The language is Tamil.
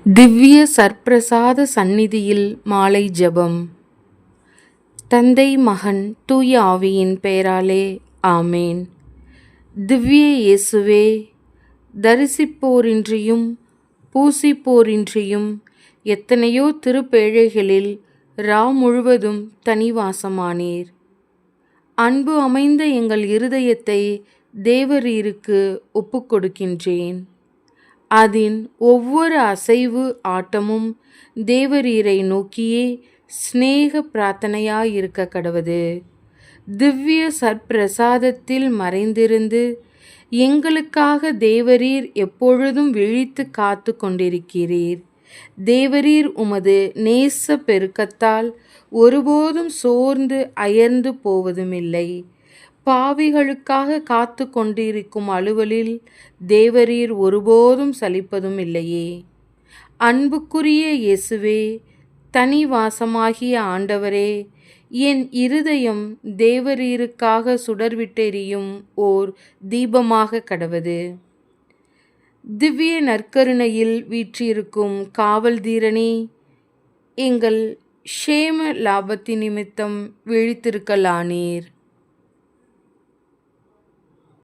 திவ்ய சர்ப்பிரசாத சந்நிதியில் மாலை ஜெபம். தந்தை மகன் தூய ஆவியின் பெயராலே ஆமேன். திவ்ய இயேசுவே தரிசிப்போரின்றியும் பூசிப்போரின்றியும் எத்தனையோ திருப்பேழைகளில் ரா முழுவதும் தனிவாசமானீர். அன்பு அமைந்த எங்கள் இருதயத்தை தேவரீருக்கு ஒப்புக்கொடுக்கின்றேன். அதன் ஒவ்வொரு அசைவு ஆட்டமும் தேவரீரை நோக்கியே சிநேக பிரார்த்தனையாயிருக்க கடவது. திவ்ய சற்பிரசாதத்தில் மறைந்திருந்து எங்களுக்காக தேவரீர் எப்பொழுதும் விழித்து காத்து கொண்டிருக்கிறீர். தேவரீர் உமது நேச பெருக்கத்தால் ஒருபோதும் சோர்ந்து அயர்ந்து போவதுமில்லை. பாவிகளுக்காக காத்து கொண்டிருக்கும் அலுவலில் தேவரீர் ஒருபோதும் சலிப்பதும் இல்லையே. அன்புக்குரிய இயேசுவே தனி வாசமாகிய ஆண்டவரே என் இருதயம் தேவரீருக்காக சுடர்விட்டெறியும் ஓர் தீபமாக கடவது. திவ்ய நற்கருணையில் வீற்றிருக்கும் காவல் தீரனே எங்கள் ஷேம லாபத்தின் நிமித்தம் விழித்திருக்கலானீர்.